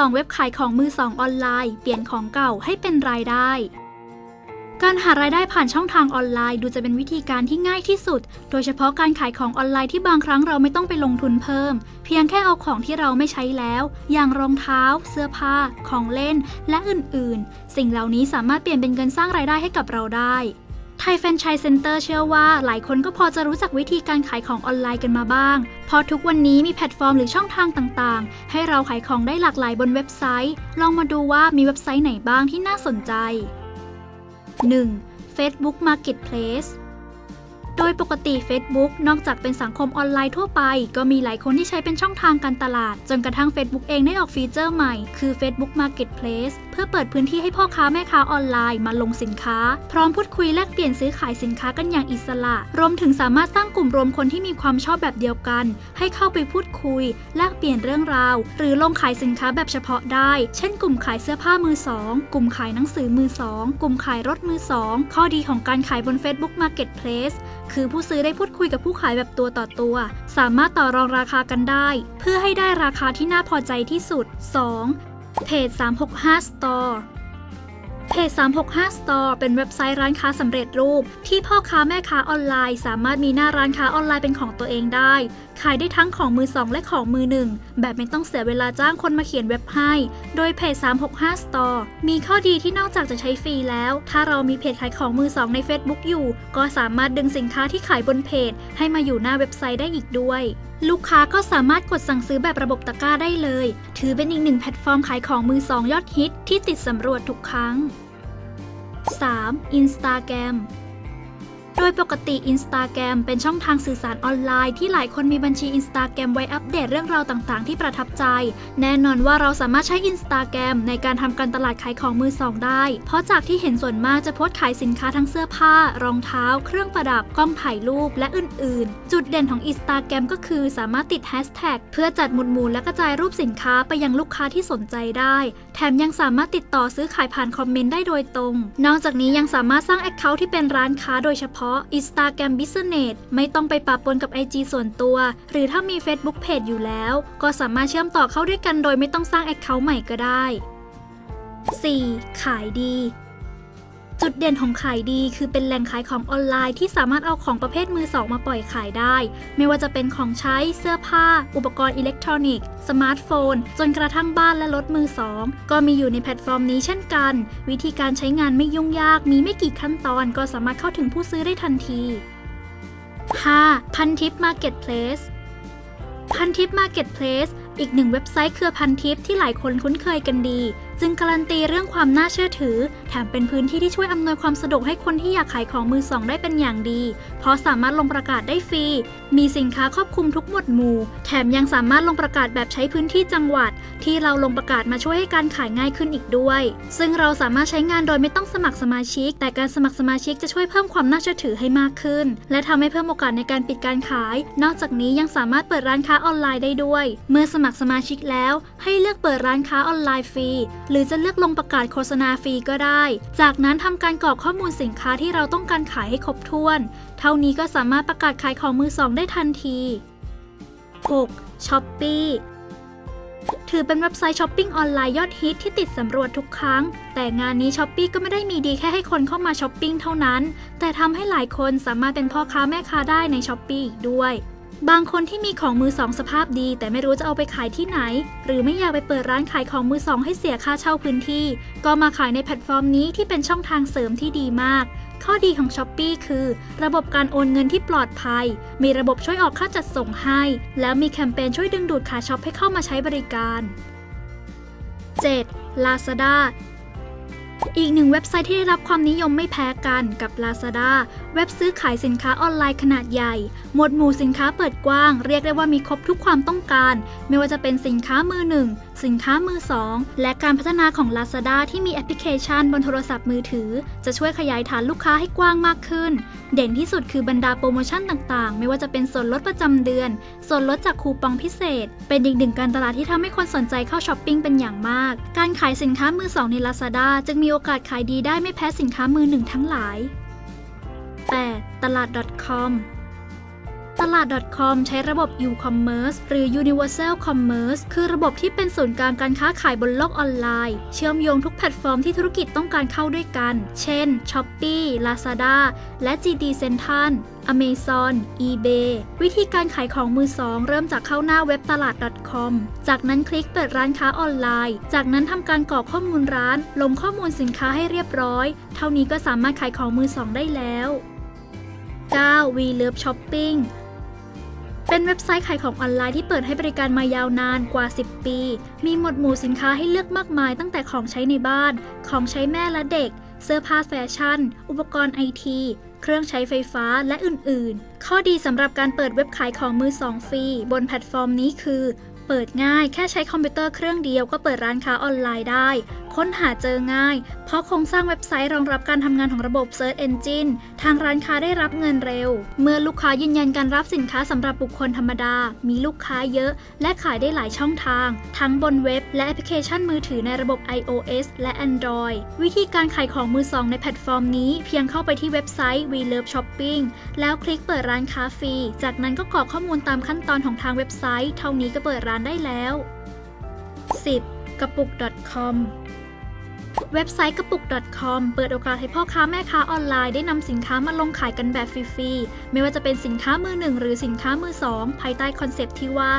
2เว็บขายของมือสองออนไลน์ เปลี่ยนของเก่าให้เป็นรายได้ การหารายได้ผ่านช่องทางออนไลน์ ดูจะเป็นวิธีการที่ง่ายที่สุด โดยเฉพาะการขายของออนไลน์ที่บางครั้งเราไม่ต้องไปลงทุนเพิ่ม เพียงแค่เอาของที่เราไม่ใช้แล้ว อย่างรองเท้า เสื้อผ้า ของเล่น และอื่นๆ สิ่งเหล่านี้สามารถเปลี่ยนเป็นเงินสร้างรายได้ให้กับเราได้ ไทยแฟนชายเซ็นเตอร์เชื่อว่าหลายคนก็พอจะรู้จักวิธีการขายของออนไลน์กันมาบ้าง เพราะทุกวันนี้มีแพลตฟอร์มหรือช่องทางต่างๆ ให้เราขายของได้หลากหลายบนเว็บไซต์ ลองมาดูว่ามีเว็บไซต์ไหนบ้างที่น่าสนใจ 1. Facebook Marketplace โดยปกติ Facebook นอกจากเป็นสังคมออนไลน์ทั่วไป ก็มีหลายคนที่ใช้เป็นช่องทางการตลาด จนกระทั่ง Facebook เองได้ออกฟีเจอร์ใหม่ คือ Facebook Marketplace เพื่อเปิดพื้นที่ให้พ่อค้าแม่ค้าออนไลน์มาลงสินค้า พร้อมพูดคุยแลกเปลี่ยนซื้อขายสินค้ากันอย่างอิสระ รวมถึงสามารถสร้างกลุ่มรวมคนที่มีความชอบแบบเดียวกัน ให้เข้าไปพูดคุย แลกเปลี่ยนเรื่องราว หรือลงขายสินค้าแบบเฉพาะได้ เช่น กลุ่มขายเสื้อผ้ามือสองกลุ่มขายหนังสือมือสองกลุ่มขายรถมือสองข้อดีของการขายบน Facebook Marketplace คือผู้ซื้อได้พูดคุยกับผู้ขายแบบตัวต่อตัว สามารถต่อรองราคากันได้ เพื่อให้ได้ราคาที่น่าพอใจที่สุด 2. เพจ365 Store เพจ 365 Store เป็นเว็บไซต์ร้านค้าสำเร็จรูป ที่พ่อค้าแม่ค้าออนไลน์ สามารถมีหน้าร้านค้าออนไลน์เป็นของตัวเองได้ ขายได้ทั้งของมือสองและของมือหนึ่งแบบไม่ต้องเสียเวลาจ้างคนมาเขียนเว็บให้ โดยเพจ 365 Store มีข้อดีที่นอกจากจะใช้ฟรีแล้ว ถ้าเรามีเพจขายของมือสองใน Facebook อยู่ ก็สามารถดึงสินค้าที่ขายบนเพจ ให้มาอยู่หน้าเว็บไซต์ได้อีกด้วย ลูกค้าก็สามารถกดสั่งซื้อแบบระบบตะกร้าได้เลย ถือเป็นอีกหนึ่งแพลตฟอร์มขายของมือสองยอดฮิตที่ติดสำรวจทุกครั้ง 3. Instagram โดยปกติ Instagram เป็นช่องทางสื่อสารออนไลน์ที่หลายคนมีบัญชี Instagram ไว้อัปเดตเรื่องราวต่างๆ ที่ประทับใจ แน่นอนว่าเราสามารถใช้ Instagram ในการทำการตลาดขายของมือสองได้ เพราะจากที่เห็นส่วนมากจะโพสต์ขายสินค้าทั้งเสื้อผ้า รองเท้า เครื่องประดับ กล้องถ่ายรูป และอื่น ๆ จุดเด่นของ Instagram ก็คือสามารถติดแฮชแท็กเพื่อจัดหมุดหมู่และกระจายรูปสินค้าไปยังลูกค้าที่สนใจได้ แถมยังสามารถติดต่อซื้อขายผ่านคอมเมนต์ได้โดยตรง นอกจากนี้ยังสามารถสร้าง Account ที่เป็นร้านค้าโดยเฉพาะ Instagram Business ไม่ต้องไปปะปนกับ IG ส่วนตัว หรือถ้ามี Facebook Page อยู่แล้ว ก็สามารถเชื่อมต่อเข้าด้วยกันโดยไม่ต้องสร้าง Account ใหม่ก็ได้ 4. ขายดี จุดเด่นของขายดีคือเป็นแหล่งขายของออนไลน์ที่สามารถเอาของประเภทมือสองมาปล่อยขายได้ ไม่ว่าจะเป็นของใช้เสื้อผ้า อุปกรณ์อิเล็กทรอนิกส์ สมาร์ทโฟน จนกระทั่งบ้านและรถมือสองก็มีอยู่ในแพลตฟอร์มนี้เช่นกัน วิธีการใช้งานไม่ยุ่งยาก มีไม่กี่ขั้นตอนก็สามารถเข้าถึงผู้ซื้อได้ทันที 5. พันทิป Marketplace พันทิป Marketplace อีกหนึ่งเว็บไซต์เครือพันทิปที่หลายคนคุ้นเคยกันดี จึงการันตีเรื่องความน่าเชื่อถือ แถมเป็นพื้นที่ที่ช่วยอำนวยความสะดวกให้คนที่อยากขายของมือสองได้เป็นอย่างดี เพราะสามารถลงประกาศได้ฟรี มีสินค้าครอบคลุมทุกหมวดหมู่ แถมยังสามารถลงประกาศแบบใช้พื้นที่จังหวัด ที่เราลงประกาศมาช่วยให้การขายง่ายขึ้นอีกด้วย ซึ่งเราสามารถใช้งานโดยไม่ต้องสมัครสมาชิก แต่การสมัครสมาชิกจะช่วยเพิ่มความน่าเชื่อถือให้มากขึ้น และทำให้เพิ่มโอกาสในการปิดการขาย นอกจากนี้ยังสามารถเปิดร้านค้าออนไลน์ได้ด้วย เมื่อสมัครสมาชิกแล้ว ให้เลือกเปิดร้านค้าออนไลน์ฟรีหรือจะเลือกลงประกาศโฆษณาฟรีก็ได้ จากนั้นทำการกรอกข้อมูลสินค้าที่เราต้องการขายให้ครบถ้วน เท่านี้ก็สามารถประกาศขายของมือสองได้ทันที 6. s h o p e e ถือเป็นเว็บไซต์ช้อปปิ้งออนไลน์ยอดฮิตที่ติดสำรวจทุกครั้ง แต่งานนี้ช้อปปี้ก็ไม่ได้มีดีแค่ให้คนเข้ามาช้อปปิ้งเท่านั้น แต่ทำให้หลายคนสามารถเป็นพ่อค้าแม่ค้าได้ในช้อปปี้อีกด้วย บางคนที่มีของมือสองสภาพดี แต่ไม่รู้จะเอาไปขายที่ไหน หรือไม่อยากไปเปิดร้านขายของมือสองให้เสียค่าเช่าพื้นที่ ก็มาขายในแพลตฟอร์มนี้ที่เป็นช่องทางเสริมที่ดีมาก ข้อดีของ s h อ p e e คือ ระบบการโอนเงินที่ปลอดภัย มีระบบช่วยออกค่าจัดส่งให้ แล้วมีแคมเปญช่วยดึงดูดขาช็อปให้เข้ามาใช้บริการ 7. Lazada อีกหนึ่งเว็บไซต์ที่ได้รับความนิยมไม่แพ้กันกับ Lazada เว็บซื้อขายสินค้าออนไลน์ขนาดใหญ่ หมวดหมู่สินค้าเปิดกว้าง เรียกได้ว่ามีครบทุกความต้องการ ไม่ว่าจะเป็นสินค้ามือหนึ่ง สินค้ามือสอง และการพัฒนาของ Lazada ที่มีแอปพลิเคชันบนโทรศัพท์มือถือ จะช่วยขยายฐานลูกค้าให้กว้างมากขึ้น เด่นที่สุดคือบรรดาโปรโมชั่นต่างๆ ไม่ว่าจะเป็นส่วนลดประจำเดือน ส่วนลดจากคูปองพิเศษ เป็นอีกหนึ่งการตลาดที่ทำให้คนสนใจเข้าช้อปปิ้งเป็นอย่างมาก การขายสินค้ามือสองใน Lazada จึงมีโอกาสขายดีได้ไม่แพ้สินค้ามือหนึ่งทั้งหลาย 8. ตลาด .com ตลาด .com ใช้ระบบ e-commerce หรือ universal commerce คือระบบที่เป็นศูนย์กลางการค้าขายบนโลกออนไลน์ เชื่อมโยงทุกแพลตฟอร์มที่ธุรกิจต้องการเข้าด้วยกัน เช่น Shopee Lazada และ GD Central Amazon eBay วิธีการขายของมือสองเริ่มจากเข้าหน้าเว็บตลาด .com จากนั้นคลิกเปิดร้านค้าออนไลน์ จากนั้นทำการกรอกข้อมูลร้าน ลงข้อมูลสินค้าให้เรียบร้อย เท่านี้ก็สามารถขายของมือสองได้แล้ว 9. We Love Shopping เป็นเว็บไซต์ขายของออนไลน์ที่เปิดให้บริการมายาวนานกว่า 10 ปี มีหมวดหมู่สินค้าให้เลือกมากมายตั้งแต่ของใช้ในบ้าน ของใช้แม่และเด็ก เสื้อผ้าแฟชั่น อุปกรณ์ไอที เครื่องใช้ไฟฟ้าและอื่นๆ ข้อดีสำหรับการเปิดเว็บขายของมือสองฟรีบนแพลตฟอร์มนี้คือเปิดง่ายแค่ใช้คอมพิวเตอร์เครื่องเดียวก็เปิดร้านค้าออนไลน์ได้ ค้นหาเจอง่าย เพราะโครงสร้างเว็บไซต์รองรับการทำงานของระบบ Search Engine ทางร้านค้าได้รับเงินเร็ว เมื่อลูกค้ายืนยันการรับสินค้าสำหรับบุคคลธรรมดา มีลูกค้าเยอะ และขายได้หลายช่องทาง ทั้งบนเว็บ และแอปพลิเคชันมือถือในระบบ iOS และ Android วิธีการขายของมือสองในแพลตฟอร์มนี้ เพียงเข้าไปที่เว็บไซต์ We Love Shopping แล้วคลิกเปิดร้านค้าฟรี จากนั้นก็กรอกข้อมูลตามขั้นตอนของทางเว็บไซต์ เท่านี้ก็เปิดร้านได้แล้ว 10. กระปุก .com เว็บไซต์กระปุก .com เปิดโอกาสให้พ่อค้าแม่ค้าออนไลน์ได้นำสินค้ามาลงขายกันแบบฟรีๆ ไม่ว่าจะเป็นสินค้ามือหนึ่งหรือสินค้ามือสองภายใต้คอนเซปต์ที่ว่า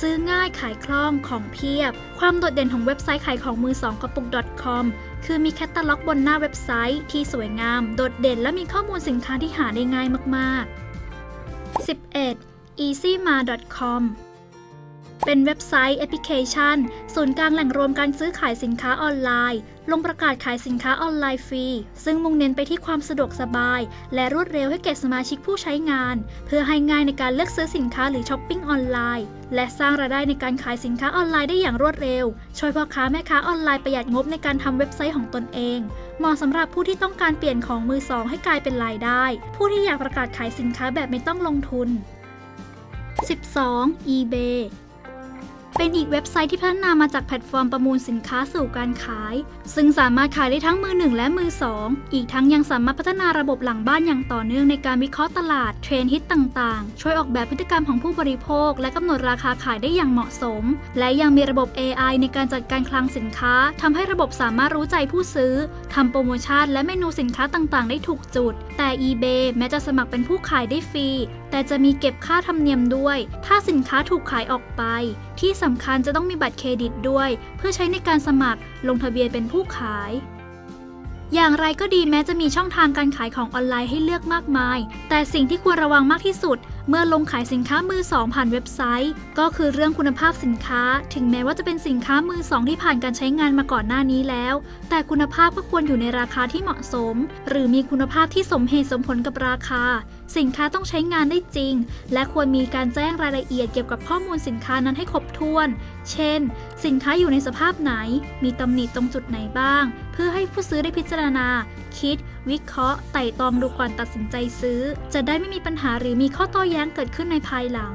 ซื้อง่ายขายคล่องของเพียบ ความโดดเด่นของเว็บไซต์ขายของมือสองกระปุก .com คือมีแคตตาล็อกบนหน้าเว็บไซต์ที่สวยงาม โดดเด่นและมีข้อมูลสินค้าที่หาได้ง่ายมากๆ 11. easymar.com เป็นเว็บไซต์แอปพลิเคชัน ศูนย์กลางแหล่งรวมการซื้อขายสินค้าออนไลน์ ลงประกาศขายสินค้าออนไลน์ฟรี ซึ่งมุ่งเน้นไปที่ความสะดวกสบาย และรวดเร็วให้แก่สมาชิกผู้ใช้งาน เพื่อให้ง่ายในการเลือกซื้อสินค้าหรือช้อปปิ้งออนไลน์ และสร้างรายได้ในการขายสินค้าออนไลน์ได้อย่างรวดเร็ว ช่วยพ่อค้าแม่ค้าออนไลน์ประหยัดงบในการทำเว็บไซต์ของตนเองเหมาะสำหรับผู้ที่ต้องการเปลี่ยนของมือสองให้กลายเป็นรายได้ ผู้ที่อยากประกาศขายสินค้าแบบไม่ต้องลงทุน 12. eBay เป็นอีกเว็บไซต์ที่พัฒนามาจากแพลตฟอร์มประมูลสินค้าสู่การขาย ซึ่งสามารถขายได้ทั้งมือหนึ่งและมือสองอีกทั้งยังสามารถพัฒนาระบบหลังบ้านอย่างต่อเนื่องในการวิเคราะห์ตลาด เทรนด์ฮิตต่างๆ ช่วยออกแบบพฤติกรรมของผู้บริโภค และกำหนดราคาขายได้อย่างเหมาะสม และยังมีระบบ AI ในการจัดการคลังสินค้าทำให้ระบบสามารถรู้ใจผู้ซื้อทำโปรโมชั่นและเมนูสินค้าต่างๆ ได้ถูกจุด แต่ eBay แม้จะสมัครเป็นผู้ขายได้ฟรี แต่จะมีเก็บค่าธรรมเนียมด้วย ถ้าสินค้าถูกขายออกไป ที่สำคัญจะต้องมีบัตรเครดิตด้วย เพื่อใช้ในการสมัครลงทะเบียนเป็นผู้ขาย อย่างไรก็ดีแม้จะมีช่องทางการขายของออนไลน์ให้เลือกมากมาย แต่สิ่งที่ควรระวังมากที่สุด เมื่อลงขายสินค้ามือสองผ่านเว็บไซต์ ก็คือเรื่องคุณภาพสินค้า ถึงแม้ว่าจะเป็นสินค้ามือสองที่ผ่านการใช้งานมาก่อนหน้านี้แล้ว แต่คุณภาพก็ควรอยู่ในราคาที่เหมาะสม หรือมีคุณภาพที่สมเหตุสมผลกับราคา สินค้าต้องใช้งานได้จริง และควรมีการแจ้งรายละเอียดเกี่ยวกับข้อมูลสินค้านั้นให้ครบถ้วน เช่น สินค้าอยู่ในสภาพไหน มีตำหนิตรงจุดไหนบ้าง พื่อให้ผู้ซื้อได้พิจารณา คิด วิเคราะห์ ไต่ตรองดูก่อนตัดสินใจซื้อ จะได้ไม่มีปัญหาหรือมีข้อโต้แย้งเกิดขึ้นในภายหลัง